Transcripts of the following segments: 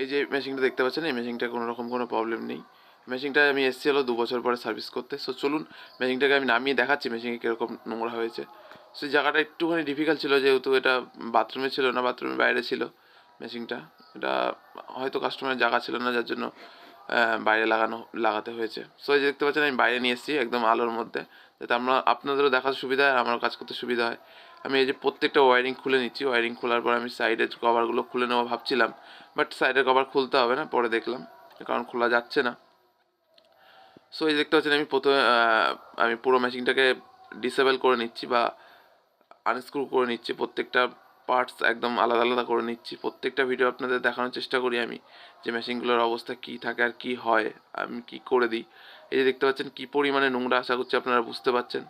এই যে মেশিনটা দেখতে পাচ্ছেন, এই মেশিনটা কোনো রকম কোনো প্রবলেম নেই। মেশিনটা আমি এসেছি হলো দু বছর পরে সার্ভিস করতে। সো চলুন মেশিনটাকে আমি নামিয়ে দেখাচ্ছি মেশিনে কীরকম নোংরা হয়েছে। সো জায়গাটা একটুখানি ডিফিকাল্ট ছিল, যেহেতু এটা বাথরুমে ছিল না বাথরুমের বাইরে ছিল মেশিনটা এটা হয়তো কাস্টমারের জায়গা ছিল না, যার জন্য বাইরে লাগানো, লাগাতে হয়েছে। সো এই যে দেখতে পাচ্ছেন, আমি বাইরে নিয়ে এসেছি একদম আলোর মধ্যে। যাতে আমরা আপনাদেরও দেখার সুবিধা হয় আমারও কাজ করতে সুবিধা হয়। আমি এই যে প্রত্যেকটা ওয়ারিং খুলে নিচ্ছি ওয়ারিং খোলার পর আমি সাইডের কভারগুলো খুলে নেব ভাবছিলাম বাট সাইডের কভার খুলতে হবে না, পরে দেখলাম, কারণ খোলা যাচ্ছে না। সো এই দেখতে পাচ্ছেন, আমি প্রথমে আমি পুরো মেশিনটাকে ডিসেবল করে নিচ্ছি বা আনস্ক্রু করে নিচ্ছি, প্রত্যেকটা পার্টস একদম আলাদা আলাদা করে নিচ্ছি। প্রত্যেকটা ভিডিও আপনাদের দেখানোর চেষ্টা করি আমি, যে মেশিনগুলোর অবস্থা কী থাকে আর কী হয়, আমি কী করে দিই। এই যে দেখতে পাচ্ছেন, কী পরিমাণে নোংরা, আশা করছি আপনারা বুঝতে পারছেন।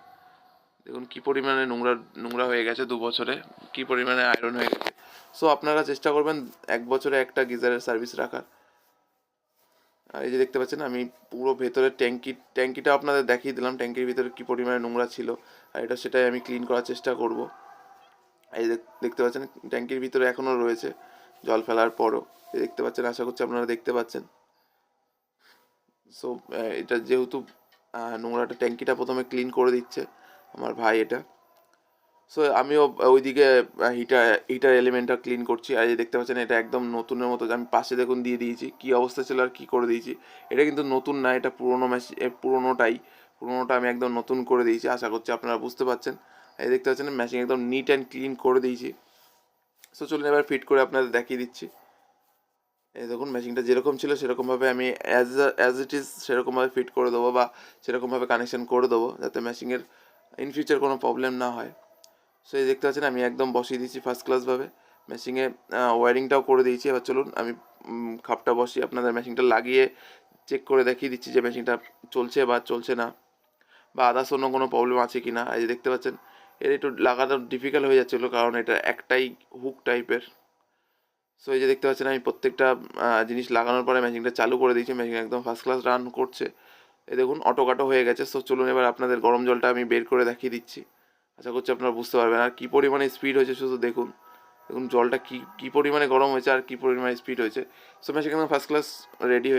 দেখুন, কী পরিমাণে নোংরা নোংরা হয়ে গেছে দু বছরে, কী পরিমাণে আয়রন হয়ে গেছে। সো আপনারা চেষ্টা করবেন এক বছরে একটা গিজারের সার্ভিস রাখার। আর এই যে দেখতে পাচ্ছেন, আমি পুরো ভেতরে ট্যাঙ্কি, ট্যাঙ্কিটা আপনাদের দেখিয়ে দিলাম, ট্যাঙ্কির ভিতরে কী পরিমাণে নোংরা ছিল। আর এটা সেটাই আমি ক্লিন করার চেষ্টা করব। এই দেখতে পাচ্ছেন, ট্যাঙ্কির ভিতরে এখনও রয়েছে জল ফেলার পরও। এই দেখতে পাচ্ছেন, আশা করছি আপনারা দেখতে পাচ্ছেন। সো এটা যেহেতু নোংরাটা ট্যাঙ্কিটা প্রথমে ক্লিন করে দিচ্ছে। আমার ভাই এটা। সো আমিও ওইদিকে হিটার হিটার এলিমেন্টটা ক্লিন করছি। আর দেখতে পাচ্ছেন, এটা একদম নতুনের মতো। আমি পাশে দেখুন দিয়ে দিয়েছি। কী অবস্থা ছিল আর কী করে দিয়েছি। এটা কিন্তু নতুন না, এটা পুরোনো মেশিন পুরোনোটাই। পুরোনোটা আমি একদম নতুন করে দিয়েছি। আশা করছি আপনারা বুঝতে পারছেন। এই দেখতে পাচ্ছেন মেশিন একদম নিট অ্যান্ড ক্লিন করে দিয়েছি। সো চলুন এবার ফিট করে আপনাদের দেখিয়ে দিচ্ছি। এই দেখুন মেশিনটা যেরকম ছিল, সেরকমভাবে আমি অ্যাজ অ্যাজ ইট ইজ সেরকমভাবে ফিট করে দেবো বা সেরকমভাবে কানেকশন করে দেবো। যাতে মেশিনের ইন ফিউচার কোনো প্রবলেম না হয়। সো এই দেখতে পাচ্ছেন, আমি একদম বসিয়ে দিয়েছি ফার্স্ট ক্লাসভাবে মেশিনে ওয়ারিংটাও করে দিয়েছি। এবার চলুন, আমি খাপটা বসিয়ে আপনাদের মেশিনটা লাগিয়ে চেক করে দেখিয়ে দিচ্ছি যে মেশিনটা চলছে বা চলছে না। বা আদার্স অন্য কোনো প্রবলেম আছে কি না এই যে দেখতে পাচ্ছেন, এর একটু লাগানো ডিফিকাল্ট হয়ে যাচ্ছিল কারণ এটা একটাই হুক টাইপের সো এই যে দেখতে পাচ্ছেন, আমি প্রত্যেকটা জিনিস লাগানোর পরে মেশিনটা চালু করে দিয়েছি। মেশিন একদম ফার্স্ট ক্লাস রান করছে। এই দেখুন অটোকাটো হয়ে গেছে। সো চলুন এবার আপনাদের গরম জলটা আমি বের করে দেখিয়ে দিচ্ছি। আশা করছি আপনারা বুঝতে পারবেন। আর কী পরিমাণে স্পিড হয়েছে শুধু দেখুন। দেখুন, জলটা কী কী পরিমাণে গরম হয়েছে আর কী পরিমাণে স্পিড হয়েছে। সো সেখানে ফার্স্ট ক্লাস রেডি হয়ে